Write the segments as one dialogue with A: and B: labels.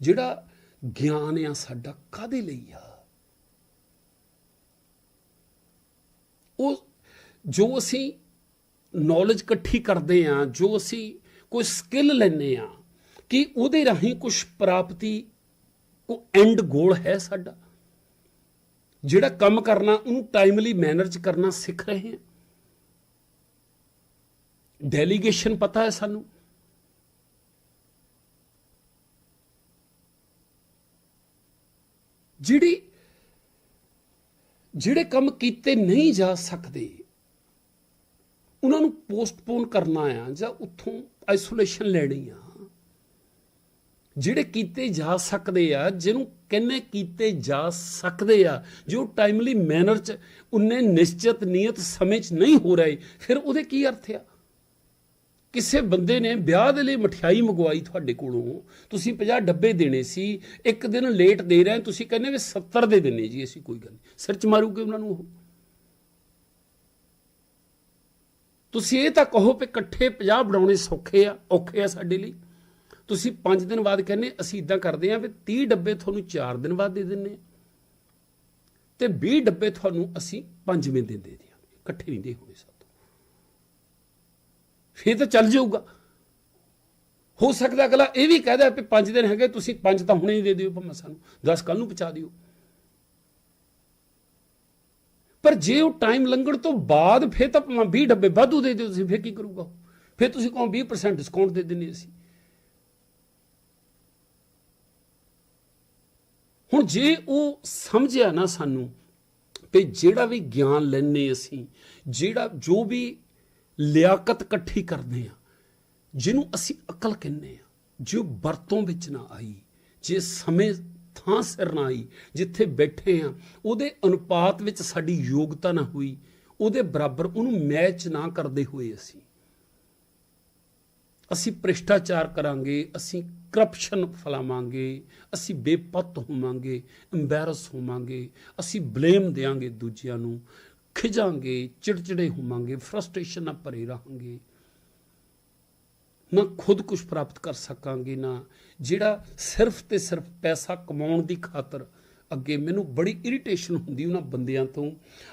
A: ਜਿਹੜਾ ਗਿਆਨ ਆ ਸਾਡਾ ਕਾਦੇ ਲਈ ਆ? ਉਹ ਜੋ ਅਸੀਂ ਨੌਲੇਜ ਇਕੱਠੀ ਕਰਦੇ ਆ, ਜੋ ਅਸੀਂ ਕੋਈ ਸਕਿੱਲ ਲੈਨੇ ਆ, ਕਿ ਉਹਦੇ ਰਾਹੀਂ ਕੁਝ ਪ੍ਰਾਪਤੀ ਕੋ ਐਂਡ ਗੋਲ ਹੈ ਸਾਡਾ? ਜਿਹੜਾ ਕੰਮ ਕਰਨਾ, ਉਹਨੂੰ ਟਾਈਮਲੀ ਮੈਨਰ ਚ ਕਰਨਾ ਸਿੱਖ ਰਹੇ ਹਾਂ ਡੈਲੀਗੇਸ਼ਨ ਪਤਾ ਹੈ ਸਾਨੂੰ। ਜਿਹੜੀ ਜਿਹੜੇ ਕੰਮ ਕੀਤੇ ਨਹੀਂ ਜਾ ਸਕਦੇ, ਉਹਨਾਂ ਨੂੰ ਪੋਸਟਪੋਨ ਕਰਨਾ ਆ ਜਾਂ ਉੱਥੋਂ ਆਈਸੋਲੇਸ਼ਨ ਲੈਣੀ ਆ। ਜਿਹੜੇ ਕੀਤੇ ਜਾ ਸਕਦੇ ਆ, ਜਿਹਨੂੰ ਕਹਿੰਨੇ ਕੀਤੇ ਜਾ ਸਕਦੇ ਆ, ਜੋ ਟਾਈਮਲੀ ਮੈਨਰ ਚ, ਉਨੇ ਨਿਸ਼ਚਿਤ, ਨਿਯਤ ਸਮੇਂ ਚ ਨਹੀਂ ਹੋ ਰਹੇ, ਫਿਰ ਉਹਦੇ ਕੀ ਅਰਥ ਆ? ਕਿਸੇ ਬੰਦੇ ਨੇ ਵਿਆਹ ਦੇ ਲਈ ਮਠਿਆਈ ਮੰਗਵਾਈ ਤੁਹਾਡੇ ਕੋਲੋਂ, ਤੁਸੀਂ 50 ਡੱਬੇ ਦੇਣੇ ਸੀ, ਇੱਕ ਦਿਨ ਲੇਟ ਦੇ ਰਹੇ, ਤੁਸੀਂ ਕਹਿੰਦੇ ਵੀ 70 ਦੇ ਦਿੰਨੇ ਜੀ, ਅਸੀਂ ਕੋਈ ਗੱਲ ਨਹੀਂ। ਸਿਰ ਚ ਮਾਰੂਗੇ ਉਹਨਾਂ ਨੂੰ ਉਹ? ਤੁਸੀਂ ਇਹ ਤਾਂ ਕਹੋ ਵੀ ਇਕੱਠੇ 50 ਬਣਾਉਣੇ ਸੌਖੇ ਆ, ਔਖੇ ਆ ਸਾਡੇ ਲਈ। ਤੁਸੀਂ 5 ਦਿਨ ਬਾਅਦ ਕਹਿੰਦੇ, ਅਸੀਂ ਇਦਾਂ ਕਰਦੇ ਆਂ ਵੀ 30 ਡੱਬੇ ਤੁਹਾਨੂੰ 4 ਦਿਨ ਬਾਅਦ ਦੇ ਦਿੰਨੇ ਆ ਤੇ 20 ਡੱਬੇ ਤੁਹਾਨੂੰ ਅਸੀਂ ਪੰਜਵੇਂ ਦਿਨ ਦੇ ਦਿਆਂਗੇ। ਇਕੱਠੇ ਨਹੀਂ ਦੇ ਹੋਣੇ ਫੇਰ ਤਾਂ ਚੱਲ ਜਾਊਗਾ। ਹੋ ਸਕਦਾ ਅਗਲਾ ਇਹ ਵੀ ਕਹਦਾ ਵੀ 5 ਦਿਨ ਹੈਗੇ, ਤੁਸੀਂ 5 ਤਾਂ ਹੁਣੇ ਹੀ ਦੇ ਦਿਓ ਭਾਵੇਂ ਸਾਨੂੰ 10 ਕੱਲ ਨੂੰ ਪਹੁੰਚਾ ਦਿਓ। ਪਰ ਜੇ ਉਹ ਟਾਈਮ ਲੰਘਣ ਤੋਂ ਬਾਅਦ ਫੇਰ ਤਾਂ ਭਾਵੇਂ 20 ਡੱਬੇ ਵਾਧੂ ਦੇ ਦਿਓ ਤੁਸੀਂ, ਫੇਰ ਕੀ ਕਰੂਗਾ ਉਹ? ਫੇਰ ਤੁਸੀਂ ਕਹੋ 20% ਡਿਸਕਾਊਂਟ ਦੇ ਦਿੰਨੇ ਅਸੀਂ। ਹੁਣ ਜੇ ਉਹ ਸਮਝਿਆ ਨਾ ਸਾਨੂੰ ਵੀ ਜਿਹੜਾ ਵੀ ਗਿਆਨ ਲੈਣੇ ਅਸੀਂ, ਜਿਹੜਾ ਜੋ ਵੀ ਲਿਆਕਤ ਇਕੱਠੀ ਕਰਦੇ ਆ ਜਿਹਨੂੰ ਅਸੀਂ ਅਕਲ ਕਹਿੰਦੇ ਆ ਜੋ ਵਰਤੋਂ ਵਿੱਚ ਨਾ ਆਈ, ਜੇ ਸਮੇਂ ਥਾਂ ਸਿਰ ਨਾ ਆਈ, ਜਿੱਥੇ ਬੈਠੇ ਆ ਉਹਦੇ ਅਨੁਪਾਤ ਵਿੱਚ ਸਾਡੀ ਯੋਗਤਾ ਨਾ ਹੋਈ, ਉਹਦੇ ਬਰਾਬਰ ਉਹਨੂੰ ਮੈਚ ਨਾ ਕਰਦੇ ਹੋਏ ਅਸੀਂ। ਅਸੀਂ ਭ੍ਰਿਸ਼ਟਾਚਾਰ ਕਰਾਂਗੇ, ਅਸੀਂ ਕਰਪਸ਼ਨ ਫਲਾਵਾਂਗੇ, ਅਸੀਂ ਬੇਪਤ ਹੋਵਾਂਗੇ ਐਮਬੈਰਸ ਹੋਵਾਂਗੇ, ਅਸੀਂ ਬਲੇਮ ਦੇਾਂਗੇ ਦੂਜਿਆਂ ਨੂੰ। ਖਿਜਾਂਗੇ, ਚਿੜਚਿੜੇ ਹੋਵਾਂਗੇ ਫਰਸਟ੍ਰੇਸ਼ਨ ਨਾਲ ਭਰੇ ਰਹਾਂਗੇ। ਨਾ ਖੁਦ ਕੁਝ ਪ੍ਰਾਪਤ ਕਰ ਸਕਾਂਗੇ, ਨਾ ਜਿਹੜਾ ਸਿਰਫ ਤੇ ਸਿਰਫ ਪੈਸਾ ਕਮਾਉਣ ਦੀ ਖਾਤਰ ਅੱਗੇ ਮੈਨੂੰ ਬੜੀ ਇਰੀਟੇਸ਼ਨ ਹੁੰਦੀ ਉਹਨਾਂ ਬੰਦਿਆਂ ਤੋਂ।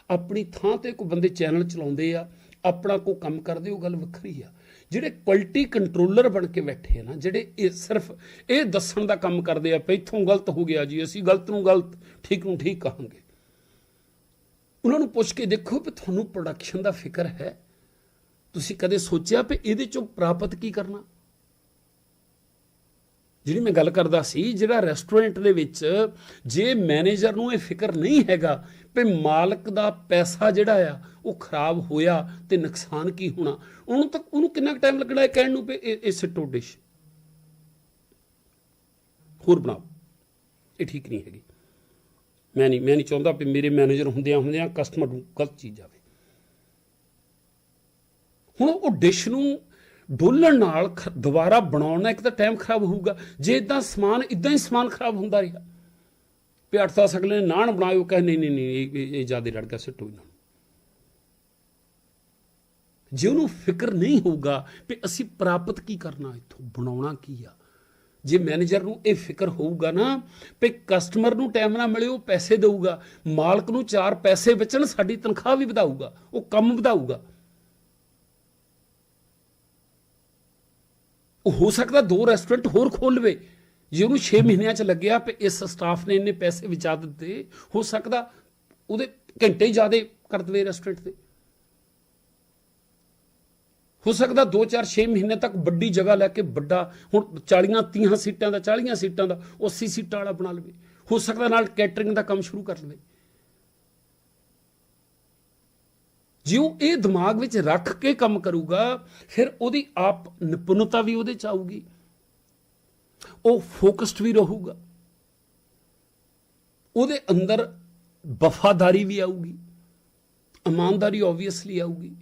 A: ਆਪਣੀ ਥਾਂ ਤੇ ਕੋਈ ਬੰਦੇ ਚੈਨਲ ਚਲਾਉਂਦੇ ਆ, ਆਪਣਾ ਕੋਈ ਕੰਮ ਕਰਦੇ, ਉਹ ਗੱਲ ਵੱਖਰੀ ਆ। ਜਿਹੜੇ ਕੁਆਲਿਟੀ ਕੰਟਰੋਲਰ ਬਣ ਕੇ ਬੈਠੇ ਆ ਨਾ, ਜਿਹੜੇ ਇਹ ਸਿਰਫ ਇਹ ਦੱਸਣ ਦਾ ਕੰਮ ਕਰਦੇ ਆ, ਵੀ ਇੱਥੋਂ ਗਲਤ ਹੋ ਗਿਆ ਜੀ, ਅਸੀਂ ਗਲਤ ਨੂੰ ਗਲਤ, ਠੀਕ ਨੂੰ ਠੀਕ ਕਹਾਂਗੇ। ਉਹਨਾਂ ਨੂੰ ਪੁੱਛ ਕੇ ਦੇਖੋ ਵੀ ਤੁਹਾਨੂੰ ਪ੍ਰੋਡਕਸ਼ਨ ਦਾ ਫਿਕਰ ਹੈ। ਤੁਸੀਂ ਕਦੇ ਸੋਚਿਆ ਵੀ ਇਹਦੇ ਚੋਂ ਪ੍ਰਾਪਤ ਕੀ ਕਰਨਾ? ਜਿਹੜੀ ਮੈਂ ਗੱਲ ਕਰਦਾ ਸੀ, ਜਿਹੜਾ ਰੈਸਟੋਰੈਂਟ ਦੇ ਵਿੱਚ ਜੇ ਮੈਨੇਜਰ ਨੂੰ ਇਹ ਫਿਕਰ ਨਹੀਂ ਹੈਗਾ ਵੀ ਮਾਲਕ ਦਾ ਪੈਸਾ ਜਿਹੜਾ ਆ, ਉਹ ਖਰਾਬ ਹੋਇਆ ਤੇ ਨੁਕਸਾਨ ਕੀ ਹੋਣਾ, ਉਹਨੂੰ ਤੱਕ ਉਹਨੂੰ ਕਿੰਨਾ ਟਾਈਮ ਲੱਗਣਾ ਹੈ ਕਹਿਣ ਨੂੰ ਵੀ ਇਹ ਇਹ ਸਿੱਟੋ ਡਿਸ਼ ਹੋਰ ਬਣਾਓ। ਇਹ ਠੀਕ ਨਹੀਂ ਹੈਗੀ। ਮੈਂ ਨਹੀਂ ਮੈਂ ਨਹੀਂ ਚਾਹੁੰਦਾ ਵੀ ਮੇਰੇ ਮੈਨੇਜਰ ਹੁੰਦਿਆਂ ਹੁੰਦਿਆਂ ਕਸਟਮਰ ਨੂੰ ਗਲਤ ਚੀਜ਼ ਆਵੇ। ਹੁਣ ਉਹ ਡਿਸ਼ ਨੂੰ ਡੋਲਣ ਨਾਲ ਖ- ਦੁਬਾਰਾ ਬਣਾਉਣ ਨਾਲ ਇੱਕ ਤਾਂ ਟਾਈਮ ਖਰਾਬ ਹੋਊਗਾ। ਜੇ ਇਦਾਂ ਸਮਾਨ ਇਦਾਂ ਹੀ ਸਮਾਨ ਖਰਾਬ ਹੁੰਦਾ ਰਿਹਾ, ਵੀ ਅੱਠ ਦਸ ਅਗਲੇ ਨੇ ਨਾਨ ਬਣਾਇਓ ਕਹੇ, ਨਹੀਂ ਨਹੀਂ ਨਹੀਂ, ਇਹ- ਇਹ ਜ਼ਿਆਦਾ ਲੜ ਗਿਆ ਸਿੱਟੋ ਇਹਨਾਂ ਨੂੰ ਜੇ ਉਹਨੂੰ ਫਿਕਰ ਨਹੀਂ ਹੋਊਗਾ ਵੀ ਅਸੀਂ ਪ੍ਰਾਪਤ ਕੀ ਕਰਨਾ, ਇੱਥੋਂ ਬਣਾਉਣਾ ਕੀ ਆ ਜੇ ਮੈਨੇਜਰ ਨੂੰ ਇਹ ਫਿਕਰ ਹੋਊਗਾ ਨਾ ਵੀ ਕਸਟਮਰ ਨੂੰ ਟਾਈਮ ਨਾਲ ਮਿਲੇ, ਉਹ ਪੈਸੇ ਦੇਊਗਾ। ਮਾਲਕ ਨੂੰ ਚਾਰ ਪੈਸੇ ਬਚਣ ਸਾਡੀ ਤਨਖਾਹ ਵੀ ਵਧਾਊਗਾ। ਉਹ ਕੰਮ ਵਧਾਊਗਾ। ਉਹ ਹੋ ਸਕਦਾ ਦੋ ਰੈਸਟੋਰੈਂਟ ਹੋਰ ਖੋਲ ਲਵੇ। ਜੇ ਉਹਨੂੰ 6 ਮਹੀਨਿਆਂ ਚ ਲੱਗਿਆ ਵੀ ਇਸ ਸਟਾਫ ਨੇ ਇੰਨੇ ਪੈਸੇ ਵਿਚਾ ਦਿੱਤੇ, ਹੋ ਸਕਦਾ ਉਹਦੇ ਘੰਟੇ ਜ਼ਿਆਦਾ ਕਰ ਦਵੇ ਰੈਸਟੋਰੈਂਟ ਤੇ। ਹੋ ਸਕਦਾ 2-4 6 ਮਹੀਨੇ ਤੱਕ ਵੱਡੀ ਜਗ੍ਹਾ ਲੈ ਕੇ ਵੱਡਾ, ਹੁਣ 40 30 ਸੀਟਾਂ ਦਾ 40 ਸੀਟਾਂ ਦਾ 80 ਸੀਟਾਂ ਵਾਲਾ ਬਣਾ ਲਵੇ। ਹੋ ਸਕਦਾ ਨਾਲ ਕੈਟਰਿੰਗ ਦਾ ਕੰਮ ਸ਼ੁਰੂ ਕਰ ਲਵੇ। ਜੇ ਉਹ ਇਹ ਦਿਮਾਗ ਵਿੱਚ ਰੱਖ ਕੇ ਕੰਮ ਕਰੂਗਾ, ਫਿਰ ਉਹਦੀ ਆਪ ਨਿਪੁੰਨਤਾ ਵੀ ਉਹਦੇ ਚ ਆਊਗੀ। ਉਹ ਫੋਕਸਡ ਵੀ ਰਹੂਗਾ। ਉਹਦੇ ਅੰਦਰ ਵਫਾਦਾਰੀ ਵੀ ਆਊਗੀ। ਇਮਾਨਦਾਰੀ ਆਬਵੀਅਸਲੀ ਆਊਗੀ।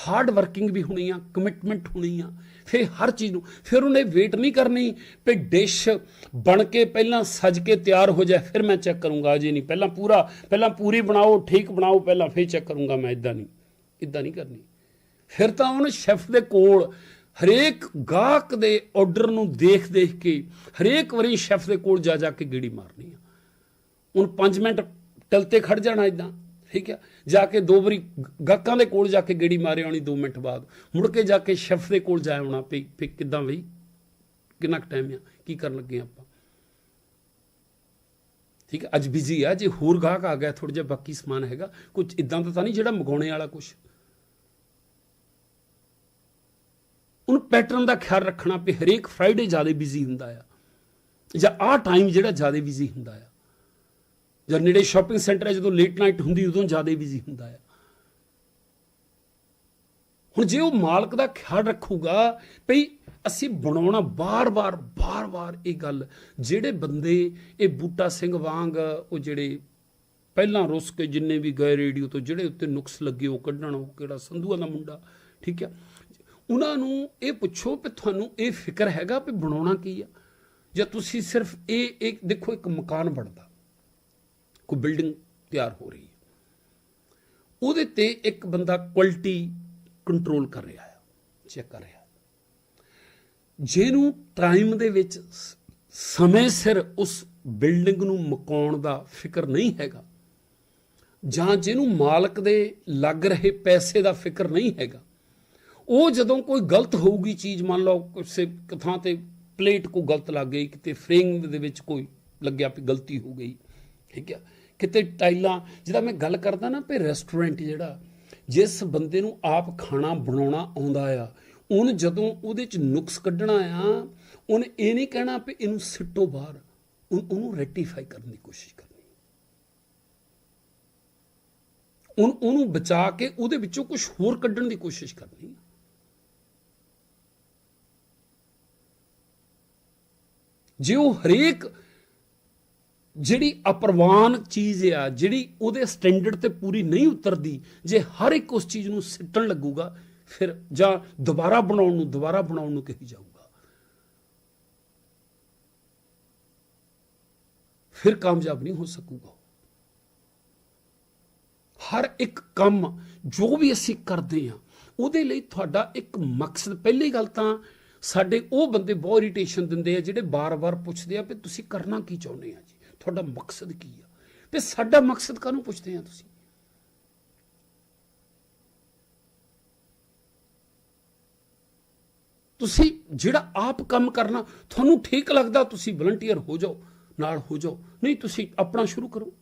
A: ਹਾਰਡ ਵਰਕਿੰਗ ਵੀ ਹੋਣੀ ਆ ਕਮਿਟਮੈਂਟ ਹੋਣੀ ਆ, ਫਿਰ ਹਰ ਚੀਜ਼ ਨੂੰ, ਫਿਰ ਉਹਨੇ ਵੇਟ ਨਹੀਂ ਕਰਨੀ ਵੀ ਡਿਸ਼ ਬਣ ਕੇ ਪਹਿਲਾਂ ਸਜ ਕੇ ਤਿਆਰ ਹੋ ਜਾਏ, ਫਿਰ ਮੈਂ ਚੈੱਕ ਕਰੂੰਗਾ ਜੀ ਨਹੀਂ, ਪਹਿਲਾਂ ਪੂਰਾ, ਪਹਿਲਾਂ ਪੂਰੀ ਬਣਾਓ, ਠੀਕ ਬਣਾਓ, ਪਹਿਲਾਂ ਫਿਰ ਚੈੱਕ ਕਰੂੰਗਾ ਮੈਂ ਇਦਾਂ ਨਹੀਂ ਇਦਾਂ ਨਹੀਂ ਕਰਨੀ। ਫਿਰ ਤਾਂ ਉਹਨੇ ਸ਼ੈਫ ਦੇ ਕੋਲ ਹਰੇਕ ਗਾਹਕ ਦੇ ਆਰਡਰ ਨੂੰ ਦੇਖ ਦੇਖ ਕੇ, ਹਰੇਕ ਵਾਰੀ ਸ਼ੈਫ ਦੇ ਕੋਲ ਜਾ ਜਾ ਕੇ ਗੇੜੀ ਮਾਰਨੀ ਆ। ਹੁਣ 5 ਮਿੰਟ ਟਲਤੇ ਖੜ ਜਾਣਾ ਇਦਾਂ ਠੀਕ ਹੈ? ਜਾ ਕੇ ਦੋ ਵਾਰੀ ਗਾਹਕਾਂ ਦੇ ਕੋਲ ਜਾ ਕੇ ਗੇੜੀ ਮਾਰੇ ਆਉਣੀ 2 ਮਿੰਟ ਬਾਅਦ। ਮੁੜ ਕੇ ਜਾ ਕੇ ਸ਼ੈਫ ਦੇ ਕੋਲ ਜਾ ਆਉਣਾ ਪਈ ਫਿਰ ਕਿਦਾਂ ਬਈ? ਕਿੰਨਾ ਟਾਈਮ ਆ? ਕੀ ਕਰਨ ਲੱਗੇ ਆਪਾਂ? ਠੀਕ ਹੈ? ਅੱਜ ਬਿਜ਼ੀ ਆ, ਜੇ ਹੋਰ ਗਾਹਕ ਆ ਗਿਆ ਥੋੜਾ ਜਿਹਾ ਬਾਕੀ ਸਮਾਨ ਹੈਗਾ। ਕੁਝ ਇਦਾਂ ਦਾ ਤਾਂ ਨਹੀਂ ਜਿਹੜਾ ਮਗਾਉਣੇ ਵਾਲਾ ਕੁਝ ਉਹਨੂੰ ਪੈਟਰਨ ਦਾ ਖਿਆਲ ਰੱਖਣਾ ਪਈ ਹਰੇਕ ਫਰਾਈਡੇ ਜ਼ਿਆਦਾ ਬਿਜ਼ੀ ਹੁੰਦਾ ਆ। ਜਾਂ ਆਹ ਟਾਈਮ ਜਿਹੜਾ ਜ਼ਿਆਦਾ ਬਿਜ਼ੀ ਹੁੰਦਾ ਆ। ਜਾਂ ਨੇੜੇ ਸ਼ਾਪਿੰਗ ਸੈਂਟਰ ਹੈ, ਜਦੋਂ ਲੇਟ ਨਾਈਟ ਹੁੰਦੀ, ਉਦੋਂ ਜ਼ਿਆਦਾ ਬਿਜ਼ੀ ਹੁੰਦਾ ਆ ਹੁਣ ਜੇ ਉਹ ਮਾਲਕ ਦਾ ਖਿਆਲ ਰੱਖੂਗਾ, ਭਈ ਅਸੀਂ ਬਣਾਉਣਾ ਬਾਰ-ਬਾਰ ਬਾਰ-ਬਾਰ ਇਹ ਗੱਲ, ਜਿਹੜੇ ਬੰਦੇ ਇਹ ਬੂਟਾ ਸਿੰਘ ਵਾਂਗ ਉਹ ਜਿਹੜੇ ਪਹਿਲਾਂ ਰੁੱਸ ਕੇ ਜਿੰਨੇ ਵੀ ਗਏ ਰੇਡੀਓ ਤੋਂ, ਜਿਹੜੇ ਉੱਤੇ ਨੁਕਸ ਲੱਗੇ, ਉਹ ਕੱਢਣ, ਉਹ ਕਿਹੜਾ ਸੰਧੂਆ ਦਾ ਮੁੰਡਾ, ਠੀਕ ਹੈ? ਉਹਨਾਂ ਨੂੰ ਇਹ ਪੁੱਛੋ ਕਿ ਤੁਹਾਨੂੰ ਇਹ ਫਿਕਰ ਹੈਗਾ ਵੀ ਬਣਾਉਣਾ ਕੀ ਆ? ਜਾਂ ਤੁਸੀਂ ਸਿਰਫ ਇਹ ਇੱਕ ਦੇਖੋ, ਇੱਕ ਮਕਾਨ ਬਣਦਾ। ਕੋਈ ਬਿਲਡਿੰਗ ਤਿਆਰ ਹੋ ਰਹੀ ਹੈ। ਉਹਦੇ ਤੇ ਇੱਕ ਬੰਦਾ ਕੁਆਲਿਟੀ ਕੰਟਰੋਲ ਕਰ ਰਿਹਾ ਹੈ, ਚੈੱਕ ਕਰ ਰਿਹਾ ਜਿਹਨੂੰ ਟਾਈਮ ਦੇ ਵਿੱਚ ਸਮੇਂ ਸਿਰ ਉਸ ਬਿਲਡਿੰਗ ਨੂੰ ਮਕਾਉਣ ਦਾ ਫਿਕਰ ਨਹੀਂ ਹੈਗਾ, ਜਾਂ ਜਿਹਨੂੰ ਮਾਲਕ ਦੇ ਲੱਗ ਰਹੇ ਪੈਸੇ ਦਾ ਫਿਕਰ ਨਹੀਂ ਹੈਗਾ, ਉਹ ਜਦੋਂ ਕੋਈ ਗਲਤ ਹੋਊਗੀ ਚੀਜ਼, ਮੰਨ ਲਓ ਕਿਸੇ ਥਾਂ ਤੇ ਪਲੇਟ ਕੋ ਗਲਤ ਲੱਗ ਗਈ, ਕਿਤੇ ਫਰੇਮ ਦੇ ਵਿੱਚ ਕੋਈ ਲੱਗਿਆ ਵੀ ਗਲਤੀ ਹੋ ਗਈ, ਠੀਕ ਹੈ ਕਿਤੇ ਟਾਈਲਾਂ ਜਿਹਦਾ ਮੈਂ ਗੱਲ ਕਰਦਾ ਨਾ ਵੀ ਰੈਸਟੋਰੈਂਟ ਜਿਹੜਾ, ਜਿਸ ਬੰਦੇ ਨੂੰ ਆਪ ਖਾਣਾ ਬਣਾਉਣਾ ਆਉਂਦਾ ਆ, ਉਹਨ ਜਦੋਂ ਉਹਦੇ ਚ ਨੁਕਸ ਕੱਢਣਾ ਆ, ਉਹਨੇ ਇਹ ਨਹੀਂ ਕਹਿਣਾ ਵੀ ਇਹਨੂੰ ਸਿੱਟੋ ਬਾਹਰ, ਉਹਨ- ਉਹਨੂੰ ਰੈਕਟੀਫਾਈ ਕਰਨ ਦੀ ਕੋਸ਼ਿਸ਼ ਕਰਨੀ। ਉਹਨ- ਉਹਨੂੰ ਬਚਾ ਕੇ ਉਹਦੇ ਵਿੱਚੋਂ ਕੁਝ ਹੋਰ ਕੱਢਣ ਦੀ ਕੋਸ਼ਿਸ਼ ਕਰਨੀ। ਜੇ ਉਹ ਹਰੇਕ ਜਿਹੜੀ ਅਪਰਵਾਨ ਚੀਜ਼ ਆ, ਜਿਹੜੀ ਉਹਦੇ ਸਟੈਂਡਰਡ ਤੇ ਪੂਰੀ ਨਹੀਂ ਉਤਰਦੀ, ਜੇ ਹਰ ਇੱਕ ਉਸ ਚੀਜ਼ ਨੂੰ ਸਿੱਟਣ ਲੱਗੂਗਾ, ਫਿਰ ਜਾਂ ਦੁਬਾਰਾ ਬਣਾਉਣ ਨੂੰ, ਦੁਬਾਰਾ ਬਣਾਉਣ ਨੂੰ ਕਹੀ ਜਾਊਗਾ। ਫਿਰ ਕਾਮਯਾਬ ਨਹੀਂ ਹੋ ਸਕੂਗਾ। ਹਰ ਇੱਕ ਕੰਮ ਜੋ ਵੀ ਅਸੀਂ ਕਰਦੇ ਆ ਉਹਦੇ ਲਈ ਤੁਹਾਡਾ ਇੱਕ ਮਕਸਦ, ਪਹਿਲੀ ਗੱਲ ਤਾਂ ਸਾਡੇ ਉਹ ਬੰਦੇ ਬਹੁਤ ਇਰੀਟੇਸ਼ਨ ਦਿੰਦੇ ਆ ਜਿਹੜੇ ਬਾਰ-ਬਾਰ ਪੁੱਛਦੇ ਆ ਵੀ ਤੁਸੀਂ ਕਰਨਾ ਕੀ ਚਾਹੁੰਦੇ ਆ ਤੁਹਾਡਾ ਮਕਸਦ ਕੀ ਆ? ਤੇ ਸਾਡਾ ਮਕਸਦ ਕਾਹਨੂੰ ਪੁੱਛਦੇ ਆ ਤੁਸੀਂ? ਤੁਸੀਂ ਜਿਹੜਾ ਆਪ ਕੰਮ ਕਰਨਾ, ਤੁਹਾਨੂੰ ਠੀਕ ਲੱਗਦਾ, ਤੁਸੀਂ ਵਲੰਟੀਅਰ ਹੋ ਜਾਓ, ਨਾਲ ਹੋ ਜਾਓ। ਨਹੀਂ, ਤੁਸੀਂ ਆਪਣਾ ਸ਼ੁਰੂ ਕਰੋ।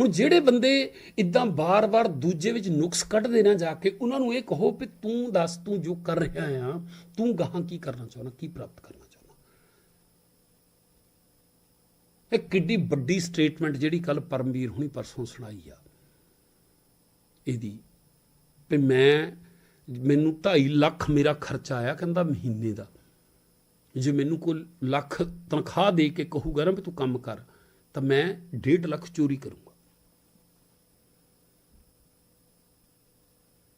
A: ਹੁਣ ਜਿਹੜੇ ਬੰਦੇ ਇਦਾਂ ਬਾਰ-ਬਾਰ ਦੂਜੇ ਵਿੱਚ ਨੁਕਸ ਕੱਢਦੇ ਨਾ ਜਾ ਕੇ, ਉਹਨਾਂ ਨੂੰ ਇਹ ਕਹੋ ਵੀ ਤੂੰ ਦੱਸ, ਤੂੰ ਜੋ ਕਰ ਰਿਹਾ ਆ, ਤੂੰ ਗਾਹਾਂ ਕੀ ਕਰਨਾ ਚਾਹੁੰਦਾ, ਕੀ ਪ੍ਰਾਪਤ ਕਰਨਾ ਚਾਹੁੰਦਾ ਇਹ ਕਿੱਡੀ ਵੱਡੀ ਸਟੇਟਮੈਂਟ ਜਿਹੜੀ ਕੱਲ ਪਰਮਵੀਰ ਹੁਣੀ ਪਰਸੋਂ ਸੁਣਾਈ ਆ। ਇਹਦੀ ਵੀ ਮੈਂ, ਮੈਨੂੰ 2.5 ਲੱਖ ਮੇਰਾ ਖਰਚਾ ਆਇਆ, ਕਹਿੰਦਾ ਮਹੀਨੇ ਦਾ। ਜੇ ਮੈਨੂੰ ਕੋਈ ਲੱਖ ਤਨਖਾਹ ਦੇ ਕੇ ਕਹੂਗਾ ਨਾ ਵੀ ਤੂੰ ਕੰਮ ਕਰ, ਤਾਂ ਮੈਂ 1.5 ਲੱਖ ਚੋਰੀ ਕਰੂੰਗਾ।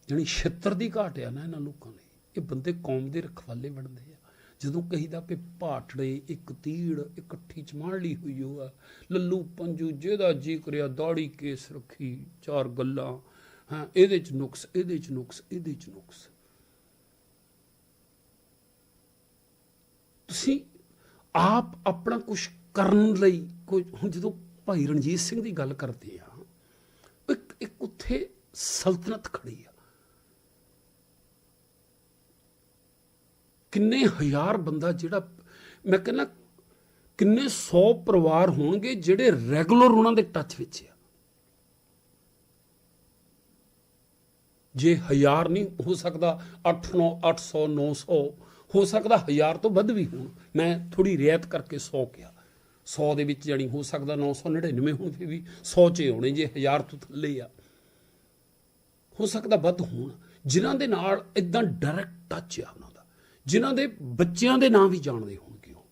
A: ਜਾਣੀ ਛਿੱਤਰ ਦੀ ਘਾਟ ਆ ਨਾ ਇਹਨਾਂ ਲੋਕਾਂ ਲਈ। ਇਹ ਬੰਦੇ ਕੌਮ ਦੇ ਰਖਵਾਲੇ ਬਣਦੇ ਆ। ਜਦੋਂ ਕਹੀਦਾ ਕਿ ਭਾਟੜੇ ਇੱਕ ਤੀੜ, ਇਕੱਠੀ ਚਮਾੜੀ ਹੋਈ ਹੋ ਆ। ਲੱਲੂ ਪੰਜੂ, ਜਿਹਦਾ ਜੀ ਕਰਿਆ ਦਾੜੀ ਕੇਸ ਰੱਖੀ, ਚਾਰ ਗੱਲਾਂ। ਹਾਂ, ਇਹਦੇ ਚ ਨੁਕਸ, ਇਹਦੇ ਚ ਨੁਕਸ, ਇਹਦੇ ਚ ਨੁਕਸ। ਤੁਸੀਂ ਆਪ ਆਪਣਾ ਕੁਝ ਕਰਨ ਲਈ ਕੋਈ, ਹੁਣ ਜਦੋਂ ਭਾਈ ਰਣਜੀਤ ਸਿੰਘ ਦੀ ਗੱਲ ਕਰਦੇ ਆ, ਇੱਕ ਇੱਕ ਉੱਥੇ ਸਲਤਨਤ ਖੜੀ ਆ। ਕਿੰਨੇ ਹਜ਼ਾਰ ਬੰਦਾ ਜਿਹੜਾ, ਮੈਂ ਕਹਿੰਦਾ ਕਿੰਨੇ 100 ਪਰਿਵਾਰ ਹੋਣਗੇ ਜਿਹੜੇ ਰੈਗੂਲਰ ਉਹਨਾਂ ਦੇ ਟੱਚ ਵਿੱਚ ਆ। ਜੇ ਹਜ਼ਾਰ ਨਹੀਂ ਹੋ ਸਕਦਾ 8 9 800 900 ਹੋ ਸਕਦਾ ਹਜ਼ਾਰ ਤੋਂ ਵੱਧ ਵੀ ਹੋਣ। ਮੈਂ ਥੋੜੀ ਰਿਆਇਤ ਕਰਕੇ 100 ਕਿਹਾ। 100 ਦੇ ਵਿੱਚ ਜਾਣੀ ਹੋ ਸਕਦਾ 999 ਹੁਣ ਫਿਰ ਵੀ 100 ਚ ਹੋਣੇ ਜੇ ਹਜ਼ਾਰ ਤੋਂ ਥੱਲੇ ਆ। ਹੋ ਸਕਦਾ ਵੱਧ ਹੋਣ। ਜਿਨ੍ਹਾਂ ਦੇ ਨਾਲ ਇਦਾਂ ਡਾਇਰੈਕਟ ਟੱਚ ਆ ਉਹਨਾਂ ਦਾ ਜਿਨ੍ਹਾਂ ਦੇ ਬੱਚਿਆਂ ਦੇ ਨਾਂ ਵੀ ਜਾਣਦੇ ਹੋਣਗੇ ਉਹ।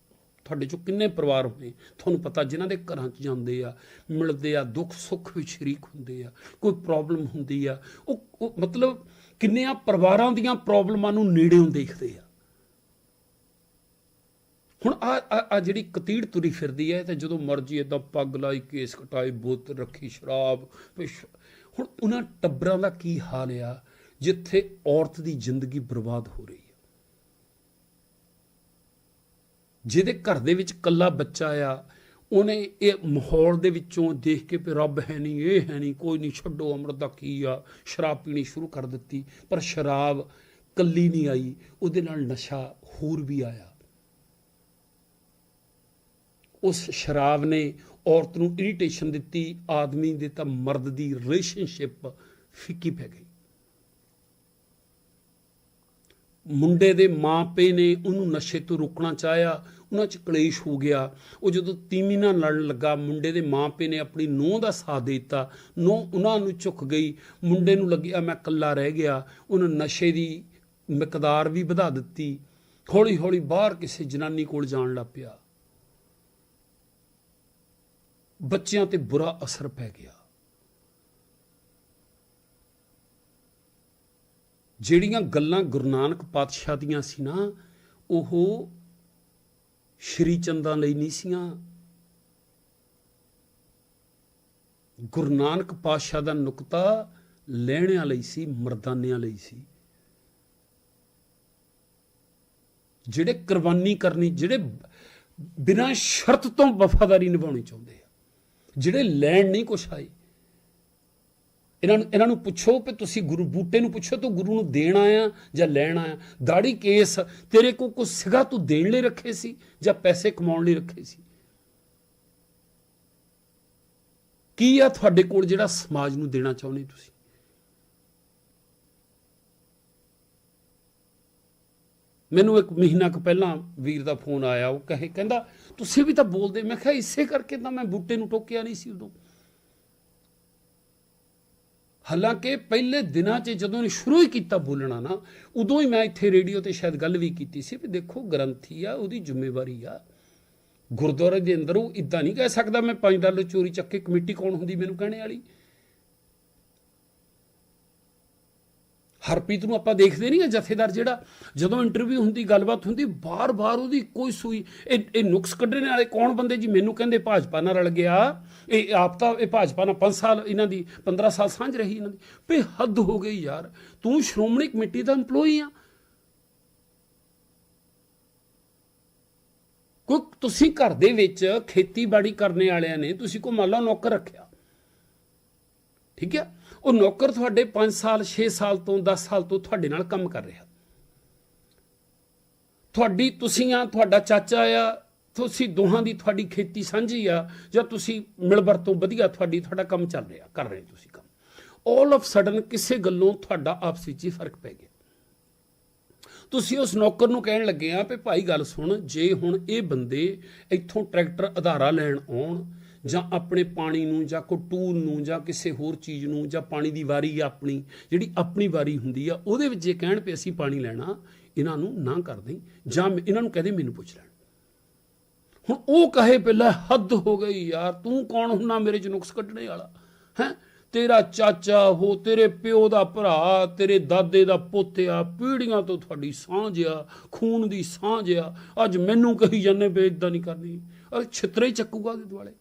A: ਤੁਹਾਡੇ ਚੋਂ ਕਿੰਨੇ ਪਰਿਵਾਰ ਹੋਣੇ ਤੁਹਾਨੂੰ ਪਤਾ ਜਿਨ੍ਹਾਂ ਦੇ ਘਰਾਂ 'ਚ ਜਾਂਦੇ ਆ, ਮਿਲਦੇ ਆ, ਦੁੱਖ ਸੁੱਖ ਵਿੱਚ ਸ਼ਰੀਕ ਹੁੰਦੇ ਆ, ਕੋਈ ਪ੍ਰੋਬਲਮ ਹੁੰਦੀ ਆ, ਉਹ ਉਹ ਮਤਲਬ ਕਿੰਨਿਆਂ ਪਰਿਵਾਰਾਂ ਦੀਆਂ ਪ੍ਰੋਬਲਮਾਂ ਨੂੰ ਨੇੜਿਓਂ ਦੇਖਦੇ ਆ। ਹੁਣ ਆ ਆ ਜਿਹੜੀ ਕਤੀੜ ਤੁਰੀ ਫਿਰਦੀ ਹੈ ਤੇ ਜਦੋਂ ਮਰਜ਼ੀ ਇਦਾਂ ਪੱਗ ਲਾਈ, ਕੇਸ ਕਟਾਈ ਬੋਤਲ ਰੱਖੀ, ਸ਼ਰਾਬ ਹੁਣ ਉਹਨਾਂ ਟੱਬਰਾਂ ਦਾ ਕੀ ਹਾਲ ਆ, ਜਿੱਥੇ ਔਰਤ ਦੀ ਜ਼ਿੰਦਗੀ ਬਰਬਾਦ ਹੋ ਰਹੀ ਹੈ ਜਿਹਦੇ ਘਰ ਦੇ ਵਿੱਚ ਕੱਲਾ ਬੱਚਾ ਆ, ਉਹਨੇ ਇਹ ਮਾਹੌਲ ਦੇ ਵਿੱਚੋਂ ਦੇਖ ਕੇ ਵੀ ਰੱਬ ਹੈ ਨਹੀਂ, ਇਹ ਹੈ ਨਹੀਂ, ਕੋਈ ਨਹੀਂ, ਛੱਡੋ ਅੰਮ੍ਰਿਤ ਦਾ ਕੀ ਆ, ਸ਼ਰਾਬ ਪੀਣੀ ਸ਼ੁਰੂ ਕਰ ਦਿੱਤੀ, ਪਰ ਸ਼ਰਾਬ ਕੱਲੀ ਨਹੀਂ ਆਈ, ਉਹਦੇ ਨਾਲ ਨਸ਼ਾ ਹੋਰ ਵੀ ਆਇਆ। ਉਸ ਸ਼ਰਾਬ ਨੇ ਔਰਤ ਨੂੰ ਇਰੀਟੇਸ਼ਨ ਦਿੱਤੀ, ਆਦਮੀ ਦੇ ਤਾਂ ਮਰਦ ਦੀ ਰਿਲੇਸ਼ਨਸ਼ਿਪ ਫਿੱਕੀ ਪੈ ਗਈ। ਮੁੰਡੇ ਦੇ ਮਾਪੇ ਨੇ ਉਹਨੂੰ ਨਸ਼ੇ ਤੋਂ ਰੋਕਣਾ ਚਾਹਿਆ, ਉਹਨਾਂ 'ਚ ਕਲੇਸ਼ ਹੋ ਗਿਆ। ਉਹ ਜਦੋਂ ਤੀਮੀ ਨਾਲ ਲੜਨ ਲੱਗਾ, ਮੁੰਡੇ ਦੇ ਮਾਪੇ ਨੇ ਆਪਣੀ ਨੂੰਹ ਦਾ ਸਾਥ ਦੇ ਦਿੱਤਾ। ਨੂੰਹ ਉਹਨਾਂ ਨੂੰ ਝੁਕ ਗਈ। ਮੁੰਡੇ ਨੂੰ ਲੱਗਿਆ, ਮੈਂ ਇਕੱਲਾ ਰਹਿ ਗਿਆ। ਉਹਨੇ ਨਸ਼ੇ ਦੀ ਮਿਕਦਾਰ ਵੀ ਵਧਾ ਦਿੱਤੀ। ਹੌਲੀ ਹੌਲੀ ਬਾਹਰ ਕਿਸੇ ਜਨਾਨੀ ਕੋਲ ਜਾਣ ਲੱਗ ਪਿਆ। ਬੱਚਿਆਂ ਤੇ ਬੁਰਾ ਅਸਰ ਪੈ ਗਿਆ। ਜਿਹੜੀਆਂ ਗੱਲਾਂ ਗੁਰੂ ਨਾਨਕ ਪਾਤਸ਼ਾਹ ਦੀਆਂ ਸੀ ਨਾ, ਉਹ ਸ਼੍ਰੀ ਚੰਦਾਂ ਲਈ ਨਹੀਂ ਸੀਆਂ। ਗੁਰੂ ਨਾਨਕ ਪਾਤਸ਼ਾਹ ਦਾ ਨੁਕਤਾ ਲੈਣਿਆਂ ਲਈ ਸੀ, ਮਰਦਾਨਿਆਂ ਲਈ ਸੀ। ਜਿਹੜੇ ਕੁਰਬਾਨੀ ਕਰਨੀ, ਜਿਹੜੇ ਬਿਨਾਂ ਸ਼ਰਤ ਤੋਂ ਵਫਾਦਾਰੀ ਨਿਭਾਉਣੀ ਚਾਹੁੰਦੇ ਆ, ਜਿਹੜੇ ਲੈਣ ਨਹੀਂ ਕੁਛ ਆਏ ਇਹਨਾਂ ਨੂੰ ਇਹਨਾਂ ਨੂੰ ਪੁੱਛੋ ਕਿ ਤੁਸੀਂ ਗੁਰੂ ਬੂਟੇ ਨੂੰ ਪੁੱਛੋ ਤੂੰ ਗੁਰੂ ਨੂੰ ਦੇਣ ਆਇਆ ਜਾਂ ਲੈਣ ਆਇਆ? ਦਾੜੀ ਕੇਸ, ਤੇਰੇ ਕੋ ਕੁਛ ਸਿਗਾ ਤੂੰ ਦੇਣ ਲਈ ਰੱਖੇ ਸੀ ਜਾਂ ਪੈਸੇ ਕਮਾਉਣ ਲਈ ਰੱਖੇ ਸੀ? ਕੀ ਆ ਤੁਹਾਡੇ ਕੋਲ ਜਿਹੜਾ ਸਮਾਜ ਨੂੰ ਦੇਣਾ ਚਾਹੁੰਦੇ ਤੁਸੀਂ? ਮੈਨੂੰ ਇੱਕ ਮਹੀਨਾ ਕੁ ਪਹਿਲਾਂ ਵੀਰ ਦਾ ਫੋਨ ਆਇਆ, ਉਹ ਕਹੇ ਕਹਿੰਦਾ, ਤੁਸੀਂ ਵੀ ਤਾਂ ਬੋਲਦੇ, ਮੈਂ ਕਿਹਾ ਇਸੇ ਕਰਕੇ ਤਾਂ ਮੈਂ ਬੂਟੇ ਨੂੰ ਟੋਕਿਆ ਨਹੀਂ ਸੀ ਉਦੋਂ। ਹਾਲਾਂਕਿ ਪਹਿਲੇ ਦਿਨਾਂ 'ਚ ਜਦੋਂ ਨੇ ਸ਼ੁਰੂ ਹੀ ਕੀਤਾ ਬੋਲਣਾ ਨਾ, ਉਦੋਂ ਹੀ ਮੈਂ ਇੱਥੇ ਰੇਡੀਓ ਤੇ ਸ਼ਾਇਦ ਗੱਲ ਵੀ ਕੀਤੀ ਸੀ ਵੀ ਦੇਖੋ ਗ੍ਰੰਥੀ ਆ, ਉਹਦੀ ਜ਼ਿੰਮੇਵਾਰੀ ਆ। ਗੁਰਦੁਆਰੇ ਦੇ ਅੰਦਰ ਉਹ ਇਦਾਂ ਨਹੀਂ ਕਹਿ ਸਕਦਾ ਮੈਂ 5 ਡਾਲਰ ਚੋਰੀ ਚੱਕ ਕੇ ਕਮੇਟੀ ਕੌਣ ਹੁੰਦੀ ਮੈਨੂੰ ਕਹਿਣੇ ਵਾਲੀ? ਹਰਪ੍ਰੀਤ ਨੂੰ ਆਪਾਂ ਦੇਖਦੇ ਨਹੀਂ ਆ ਜਥੇਦਾਰ ਜਿਹੜਾ? ਜਦੋਂ ਇੰਟਰਵਿਊ ਹੁੰਦੀ, ਗੱਲਬਾਤ ਹੁੰਦੀ, ਬਾਰ-ਬਾਰ ਉਹਦੀ ਕੋਈ ਸੂਈ, ਇਹ ਇਹ ਨੁਕਸ ਕੱਢਣ ਵਾਲੇ ਕੌਣ ਬੰਦੇ ਜੀ? ਮੈਨੂੰ ਕਹਿੰਦੇ ਭਾਜਪਾ ਨਾਲ ਰਲ ਗਿਆ। ਇਹ, ਆਪ ਤਾਂ ਇਹ ਭਾਜਪਾ ਨਾਲ 5 ਸਾਲ ਇਹਨਾਂ ਦੀ 15 ਸਾਲ ਸਾਂਝ ਰਹੀ ਇਹਨਾਂ ਦੀ। ਵੀ ਹੱਦ ਹੋ ਗਈ ਯਾਰ। ਤੂੰ ਸ਼੍ਰੋਮਣੀ ਕਮੇਟੀ ਦਾ EMPLOYE ਆ। ਕੋਈ ਤੁਸੀਂ ਘਰ ਦੇ ਵਿੱਚ ਖੇਤੀਬਾੜੀ ਕਰਨੇ ਵਾਲਿਆਂ ਨੇ, ਤੁਸੀਂ ਕੋ ਮੰਨ ਲਓ ਨੌਕਰ ਰੱਖਿਆ। ਠੀਕ ਹੈ ਉਹ ਨੌਕਰ ਤੁਹਾਡੇ 5 ਸਾਲ 6 ਸਾਲ ਤੋਂ 10 ਸਾਲ ਤੋਂ ਤੁਹਾਡੇ ਨਾਲ ਕੰਮ ਕਰ ਰਿਹਾ। ਤੁਹਾਡੀ ਤੁਸੀਂ ਆ, ਤੁਹਾਡਾ ਚਾਚਾ ਆ, ਤੁਸੀਂ ਦੋਹਾਂ ਦੀ ਤੁਹਾਡੀ ਖੇਤੀ ਸਾਂਝੀ ਆ, ਜਾਂ ਤੁਸੀਂ ਮਿਲਵਰ ਤੋਂ ਵਧੀਆ ਤੁਹਾਡੀ, ਤੁਹਾਡਾ ਕੰਮ ਚੱਲ ਰਿਹਾ, ਕਰ ਰਹੇ ਤੁਸੀਂ ਕੰਮ। ਆਲ ਆਫ ਸਡਨ ਕਿਸੇ ਗੱਲੋਂ ਤੁਹਾਡਾ ਆਪਸ ਵਿੱਚ ਹੀ ਫ਼ਰਕ ਪੈ ਗਿਆ। ਤੁਸੀਂ ਉਸ ਨੌਕਰ ਨੂੰ ਕਹਿਣ ਲੱਗੇ ਆ ਵੀ ਭਾਈ ਗੱਲ ਸੁਣ, ਜੇ ਹੁਣ ਇਹ ਬੰਦੇ ਇੱਥੋਂ ਟਰੈਕਟਰ ਆਧਾਰਾ ਲੈਣ ਆਉਣ ਜਾਂ ਆਪਣੇ ਪਾਣੀ ਨੂੰ ਜਾਂ ਕੋਈ ਟੂਲ ਨੂੰ ਜਾਂ ਕਿਸੇ ਹੋਰ ਚੀਜ਼ ਨੂੰ ਜਾਂ ਪਾਣੀ ਦੀ ਵਾਰੀ ਆ ਆਪਣੀ, ਜਿਹੜੀ ਆਪਣੀ ਵਾਰੀ ਹੁੰਦੀ ਆ, ਉਹਦੇ ਵਿੱਚ ਜੇ ਕਹਿਣ ਪਏ ਅਸੀਂ ਪਾਣੀ ਲੈਣਾ, ਇਹਨਾਂ ਨੂੰ ਨਾ ਕਰ ਦੇਂ ਜਾਂ ਇਹਨਾਂ ਨੂੰ ਕਹਦੇ ਮੈਨੂੰ ਪੁੱਛ ਲੈਣ। ਹੁਣ ਉਹ ਕਹੇ ਪਹਿਲਾਂ, ਹੱਦ ਹੋ ਗਈ ਯਾਰ, ਤੂੰ ਕੌਣ ਹੁੰਨਾ ਮੇਰੇ ਚ ਨੁਕਸ ਕੱਢਣੇ ਵਾਲਾ? ਹੈ? ਤੇਰਾ ਚਾਚਾ ਹੋ, ਤੇਰੇ ਪਿਓ ਦਾ ਭਰਾ, ਤੇਰੇ ਦਾਦੇ ਦਾ ਪੋਤਿਆ ਪੀੜੀਆਂ ਤੋਂ ਤੁਹਾਡੀ ਸਾਂਝ ਆ, ਖੂਨ ਦੀ ਸਾਂਝ ਆ, ਅੱਜ ਮੈਨੂੰ ਕਹੀ ਜਾਂਦੇ ਵੀ ਇਦਾਂ ਨਹੀਂ ਕਰਨੀ। ਅਰੇ ਛਿੱਤਰੇ ਹੀ ਚੱਕੂਗਾ ਦੇ ਦੁਆਲੇ।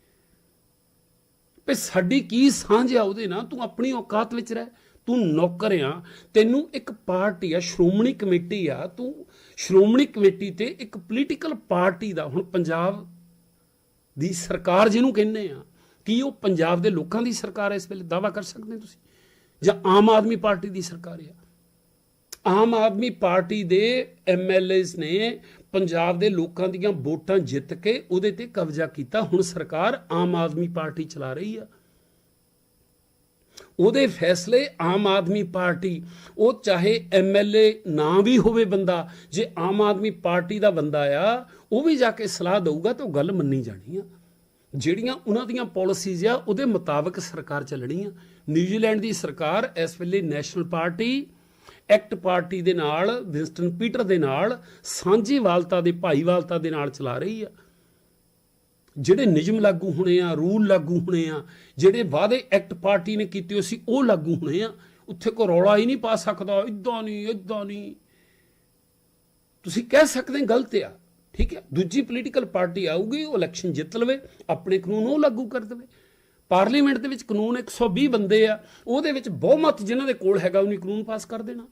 A: ਵੀ ਸਾਡੀ ਕੀ ਸਾਂਝ ਆ ਉਹਦੇ ਨਾਲ? ਤੂੰ ਆਪਣੀ ਔਕਾਤ ਵਿੱਚ ਰਹਿ। ਤੂੰ ਨੌਕਰ ਆ। ਤੈਨੂੰ ਇੱਕ ਪਾਰਟੀ ਆ, ਸ਼੍ਰੋਮਣੀ ਕਮੇਟੀ ਆ। ਤੂੰ ਸ਼੍ਰੋਮਣੀ ਕਮੇਟੀ ਤੇ ਇੱਕ ਪੋਲੀਟੀਕਲ ਪਾਰਟੀ ਦਾ ਹੁਣ ਪੰਜਾਬ ਦੀ ਸਰਕਾਰ ਜਿਹਨੂੰ ਕਹਿੰਦੇ ਆ, ਕੀ ਉਹ ਪੰਜਾਬ ਦੇ ਲੋਕਾਂ ਦੀ ਸਰਕਾਰ ਹੈ ਇਸ ਵੇਲੇ? ਦਾਵਾ ਕਰ ਸਕਦੇ ਤੁਸੀਂ? ਜਾਂ ਆਮ ਆਦਮੀ ਪਾਰਟੀ ਦੀ ਸਰਕਾਰ ਆ? ਆਮ ਆਦਮੀ ਪਾਰਟੀ ਦੇ ਐਮਐਲਏਸ ਨੇ ਪੰਜਾਬ ਦੇ ਲੋਕਾਂ ਦੀਆਂ ਵੋਟਾਂ ਜਿੱਤ ਕੇ ਉਹਦੇ ਤੇ ਕਬਜ਼ਾ ਕੀਤਾ। ਹੁਣ ਸਰਕਾਰ ਆਮ ਆਦਮੀ ਪਾਰਟੀ ਚਲਾ ਰਹੀ ਆ। ਉਹਦੇ ਫੈਸਲੇ ਆਮ ਆਦਮੀ ਪਾਰਟੀ, ਉਹ ਚਾਹੇ ਐਮਐਲਏ ਨਾ ਵੀ ਹੋਵੇ ਬੰਦਾ, ਜੇ ਆਮ ਆਦਮੀ ਪਾਰਟੀ ਦਾ ਬੰਦਾ ਆ, ਉਹ ਵੀ ਜਾ ਕੇ ਸਲਾਹ ਦਊਗਾ ਤਾਂ ਉਹ ਗੱਲ ਮੰਨੀ ਜਾਣੀ ਆ। ਜਿਹੜੀਆਂ ਉਹਨਾਂ ਦੀਆਂ ਪਾਲਿਸੀਜ਼ ਆ, ਉਹਦੇ ਮੁਤਾਬਕ ਸਰਕਾਰ ਚੱਲਣੀ ਆ। ਨਿਊਜ਼ੀਲੈਂਡ ਦੀ ਸਰਕਾਰ ਇਸ ਵੇਲੇ ਨੈਸ਼ਨਲ ਪਾਰਟੀ ਐਕਟ ਪਾਰਟੀ ਦੇ ਨਾਲ, ਵਿੰਸਟਨ ਪੀਟਰ ਦੇ ਨਾਲ ਸਾਂਝੀਵਾਲਤਾ ਦੇ ਭਾਈਵਾਲਤਾ ਦੇ ਨਾਲ ਚਲਾ ਰਹੀ ਆ। ਜਿਹੜੇ ਨਿਯਮ ਲਾਗੂ ਹੋਣੇ ਆ, ਰੂਲ ਲਾਗੂ ਹੋਣੇ ਆ, ਜਿਹੜੇ ਵਾਅਦੇ ਐਕਟ ਪਾਰਟੀ ਨੇ ਕੀਤੇ ਸੀ, ਉਹ ਲਾਗੂ ਹੋਣੇ ਆ। ਉੱਥੇ ਕੋ ਰੌਲਾ ਹੀ ਨਹੀਂ ਪਾ ਸਕਦਾ ਇਦਾਂ ਨਹੀਂ ਇਦਾਂ ਨਹੀਂ। ਤੁਸੀਂ ਕਹਿ ਸਕਦੇ ਗਲਤ ਆ, ਠੀਕ ਹੈ ਦੂਜੀ ਪੋਲੀਟੀਕਲ ਪਾਰਟੀ ਆਊਗੀ, ਉਹ ਇਲੈਕਸ਼ਨ ਜਿੱਤ ਲਵੇ, ਆਪਣੇ ਕਾਨੂੰਨ ਉਹ ਲਾਗੂ ਕਰ ਦੇਵੇ। ਪਾਰਲੀਮੈਂਟ ਦੇ ਵਿੱਚ ਕਾਨੂੰਨ 120 ਬੰਦੇ ਆ, ਉਹਦੇ ਵਿੱਚ ਬਹੁਮਤ ਜਿਨ੍ਹਾਂ ਦੇ ਕੋਲ ਹੈਗਾ, ਉਹਨੇ ਕਾਨੂੰਨ ਪਾਸ ਕਰ ਦੇਣਾ।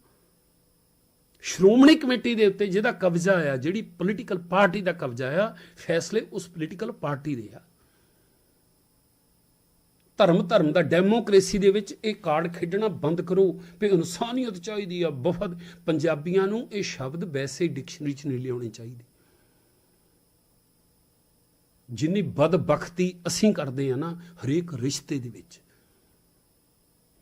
A: ਸ਼੍ਰੋਮਣੀ ਕਮੇਟੀ ਦੇ ਉੱਤੇ ਜਿਹਦਾ ਕਬਜ਼ਾ ਆ, ਜਿਹੜੀ ਪੋਲੀਟੀਕਲ ਪਾਰਟੀ ਦਾ ਕਬਜ਼ਾ ਆ, ਫੈਸਲੇ ਉਸ ਪੋਲੀਟੀਕਲ ਪਾਰਟੀ ਦੇ ਆ। ਧਰਮ ਧਰਮ ਦਾ ਡੈਮੋਕ੍ਰੇਸੀ ਦੇ ਵਿੱਚ ਇਹ ਕਾਰਡ ਖੇਡਣਾ ਬੰਦ ਕਰੋ ਵੀ ਇਨਸਾਨੀਅਤ ਚਾਹੀਦੀ ਆ ਵਫ਼ਦ ਪੰਜਾਬੀਆਂ ਨੂੰ ਇਹ ਸ਼ਬਦ ਵੈਸੇ ਡਿਕਸ਼ਨਰੀ 'ਚ ਨਹੀਂ ਲਿਆਉਣੇ ਚਾਹੀਦੇ। ਜਿੰਨੀ ਬਦਬਖਤੀ ਅਸੀਂ ਕਰਦੇ ਆ ਨਾ, ਹਰੇਕ ਰਿਸ਼ਤੇ ਦੇ ਵਿੱਚ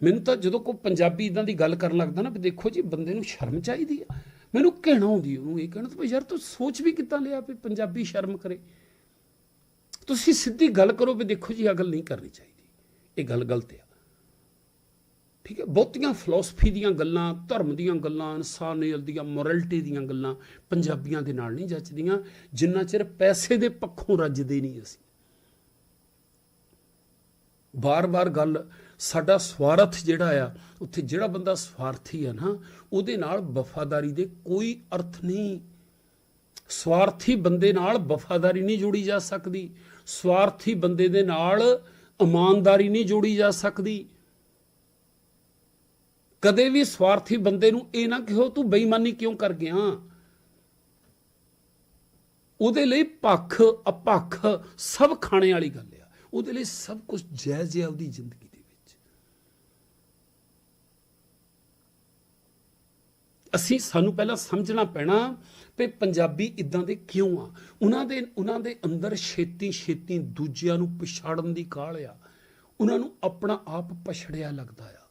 A: ਮੈਨੂੰ ਤਾਂ ਜਦੋਂ ਕੋਈ ਪੰਜਾਬੀ ਇਦਾਂ ਦੀ ਗੱਲ ਕਰਨ ਲੱਗਦਾ ਨਾ ਵੀ ਦੇਖੋ ਜੀ, ਬੰਦੇ ਨੂੰ ਸ਼ਰਮ ਚਾਹੀਦੀ ਆ। ਮੈਨੂੰ ਕਹਿਣਾ ਹੁੰਦੀ ਉਹਨੂੰ ਇਹ ਕਹਿਣਾ ਤਾਂ ਯਾਰ ਤੂੰ ਸੋਚ ਵੀ ਕਿੱਦਾਂ ਲਿਆ ਵੀ ਪੰਜਾਬੀ ਸ਼ਰਮ ਕਰੇ। ਤੁਸੀਂ ਸਿੱਧੀ ਗੱਲ ਕਰੋ ਵੀ ਦੇਖੋ ਜੀ ਆ ਗੱਲ ਨਹੀਂ ਕਰਨੀ ਚਾਹੀਦੀ। ਇਹ ਗੱਲ ਗਲਤ ਆ। ਠੀਕ ਹੈ, ਬਹੁਤੀਆਂ ਫਿਲਾਸਫੀ ਦੀਆਂ ਗੱਲਾਂ, ਧਰਮ ਦੀਆਂ ਗੱਲਾਂ, ਇਨਸਾਨੀਅਤ ਦੀਆਂ ਮੋਰੈਲਿਟੀ ਦੀਆਂ ਗੱਲਾਂ ਪੰਜਾਬੀਆਂ ਦੇ ਨਾਲ ਨਹੀਂ ਜੱਚਦੀਆਂ, ਜਿੰਨਾ ਚਿਰ ਪੈਸੇ ਦੇ ਪੱਖੋਂ ਰੱਜਦੇ ਨਹੀਂ ਅਸੀਂ। ਬਾਰ-ਬਾਰ ਗੱਲ ਸਾਡਾ ਸਵਾਰਥ ਜਿਹੜਾ ਆ, ਉੱਥੇ ਜਿਹੜਾ ਬੰਦਾ ਸਵਾਰਥੀ ਆ ਨਾ, ਉਹਦੇ ਨਾਲ ਵਫਾਦਾਰੀ ਦੇ ਕੋਈ ਅਰਥ ਨਹੀਂ। ਸਵਾਰਥੀ ਬੰਦੇ ਨਾਲ ਵਫਾਦਾਰੀ ਨਹੀਂ ਜੋੜੀ ਜਾ ਸਕਦੀ। ਸਵਾਰਥੀ ਬੰਦੇ ਦੇ ਨਾਲ ਇਮਾਨਦਾਰੀ ਨਹੀਂ ਜੋੜੀ ਜਾ ਸਕਦੀ। ਕਦੇ ਵੀ ਸਵਾਰਥੀ ਬੰਦੇ ਨੂੰ ਇਹ ਨਾ ਕਿਹੋ, ਤੂੰ ਬੇਈਮਾਨੀ ਕਿਉਂ ਕਰ ਗਿਆ? ਉਹਦੇ ਲਈ ਪੱਖ, ਅਪੱਖ ਸਭ ਖਾਣੇ ਵਾਲੀ ਗੱਲ ਆ। ਉਹਦੇ ਲਈ ਸਭ ਕੁਝ ਜਾਇਜ਼ ਹੈ ਉਹਦੀ ਜ਼ਿੰਦਗੀ ਦੇ ਵਿੱਚ ਅਸੀਂ ਸਾਨੂੰ ਪਹਿਲਾਂ ਸਮਝਣਾ ਪੈਣਾ ਵੀ ਪੰਜਾਬੀ ਇਦਾਂ ਦੇ ਕਿਉਂ ਆ? ਉਹਨਾਂ ਦੇ ਉਹਨਾਂ ਦੇ ਅੰਦਰ ਛੇਤੀ ਛੇਤੀ ਦੂਜਿਆਂ ਨੂੰ ਪਛਾੜਨ ਦੀ ਕਾਹਲ ਆ। ਉਹਨਾਂ ਨੂੰ ਆਪਣਾ ਆਪ ਪਛੜਿਆ ਲੱਗਦਾ ਆ।